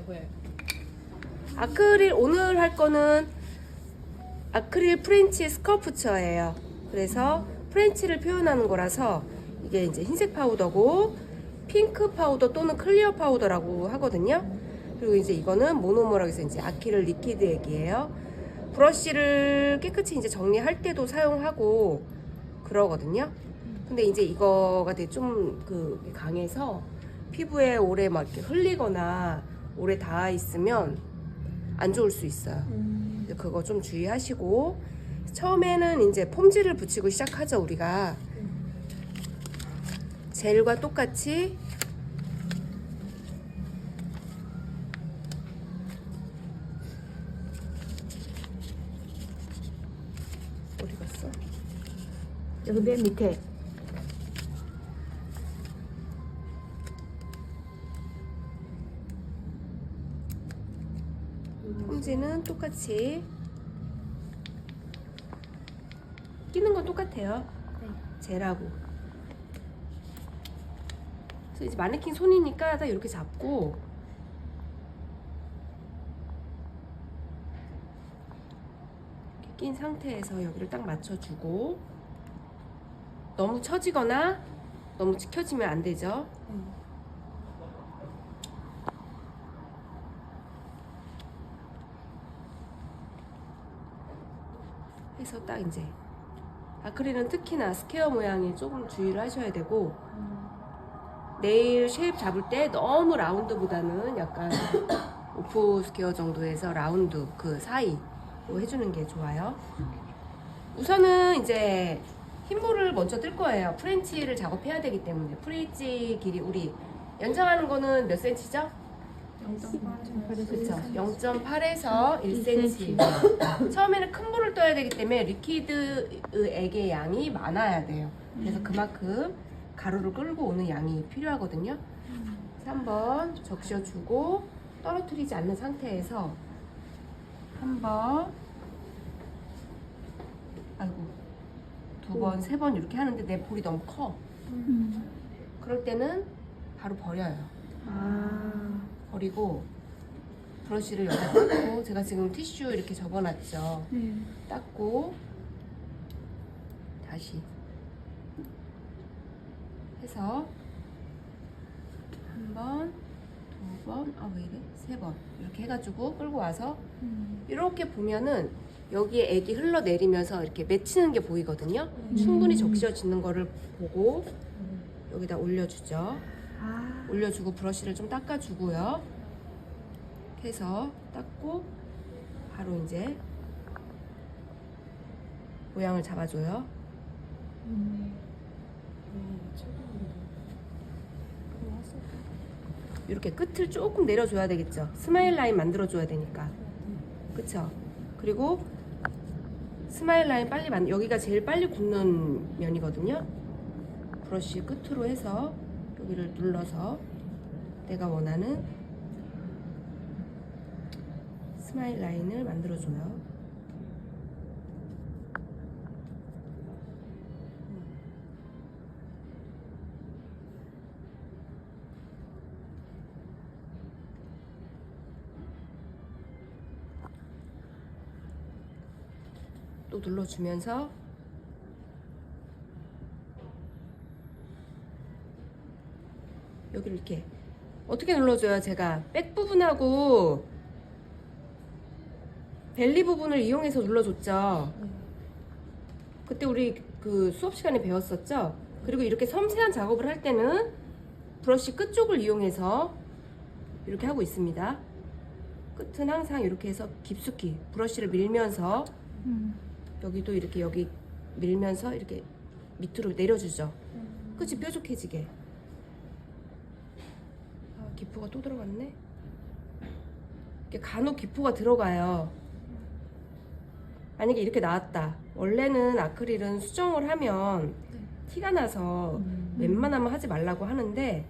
보여요. 아크릴 오늘 할 거는 아크릴 프렌치 스커프처예요. 그래서 프렌치를 표현하는 거라서 이게 이제 흰색 파우더고 핑크 파우더 또는 클리어 파우더라고 하거든요. 그리고 이제 이거는 해서 이제 아크릴 리퀴드 액이에요. 브러쉬를 깨끗이 이제 정리할 때도 사용하고 그러거든요. 근데 이제 이거가 되게 좀 그 강해서 피부에 오래 막 이렇게 흘리거나 오래 닿아 있으면 안 좋을 수 있어요. 그래서 그거 좀 주의하시고 처음에는 이제 폼질을 붙이고 시작하죠 우리가 젤과 똑같이 어디 갔어? 여기 맨 밑에 폼질은 똑같이 끼는 건 똑같아요. 젤하고. 그래서 이제 마네킹 손이니까 딱 이렇게 잡고 이렇게 낀 상태에서 여기를 딱 맞춰주고 너무 처지거나 너무 지켜지면 안 되죠. 해서 딱 이제 아크릴은 특히나 스퀘어 모양이 조금 주의를 하셔야 되고 네일 쉐입 잡을 때 너무 라운드보다는 약간 오프 스퀘어 정도에서 라운드 그 사이 로 해주는 게 좋아요. 우선은 이제 흰볼을 먼저 뜰 거예요. 프렌치를 작업해야 되기 때문에 프렌치 길이 우리 연장하는 거는 몇 센치죠? 그렇죠. 0.8에서 1cm. 처음에는 큰 볼을 떠야 되기 때문에 리퀴드액의 양이 많아야 돼요. 그래서 그만큼 가루를 끌고 오는 양이 필요하거든요. 그래서 한번 적셔주고 떨어뜨리지 않는 상태에서 한번 아이고 두 번, 세 번 이렇게 하는데 내 볼이 너무 커. 그럴 때는 바로 버려요. 아 버리고 브러쉬를 여기다 닦고 제가 지금 티슈 이렇게 접어놨죠. 네. 닦고 다시 해서 한 번, 두 번, 아 왜 이래? 세 번 이렇게 해가지고 끌고 와서 이렇게 보면은 여기에 액이 흘러내리면서 이렇게 맺히는 게 보이거든요. 충분히 적셔지는 거를 보고 여기다 올려주죠. 아 올려주고 브러쉬를 좀 닦아주고요. 해서 닦고 바로 이제 모양을 잡아줘요. 이렇게 끝을 조금 내려줘야 되겠죠. 스마일 라인 만들어줘야 되니까. 그쵸? 그리고 스마일 라인 빨리 만 여기가 제일 빨리 굳는 면이거든요. 브러쉬 끝으로 해서 여기를 눌러서 내가 원하는 스마일 라인을 만들어줘요. 또 눌러주면서 여기를 이렇게 어떻게 눌러줘요? 제가 백 부분하고 벨리 부분을 이용해서 눌러줬죠. 그때 우리 그 수업 시간에 배웠었죠? 그리고 이렇게 섬세한 작업을 할 때는 브러쉬 끝쪽을 이용해서 이렇게 하고 있습니다. 끝은 항상 이렇게 해서 깊숙이 브러쉬를 밀면서 여기도 이렇게 여기 밀면서 이렇게 밑으로 내려주죠. 끝이 뾰족해지게. 아, 기포가 또 들어갔네. 이렇게 간혹 기포가 들어가요. 만약에 이렇게 나왔다. 원래는 아크릴은 수정을 하면 티가 나서 웬만하면 하지 말라고 하는데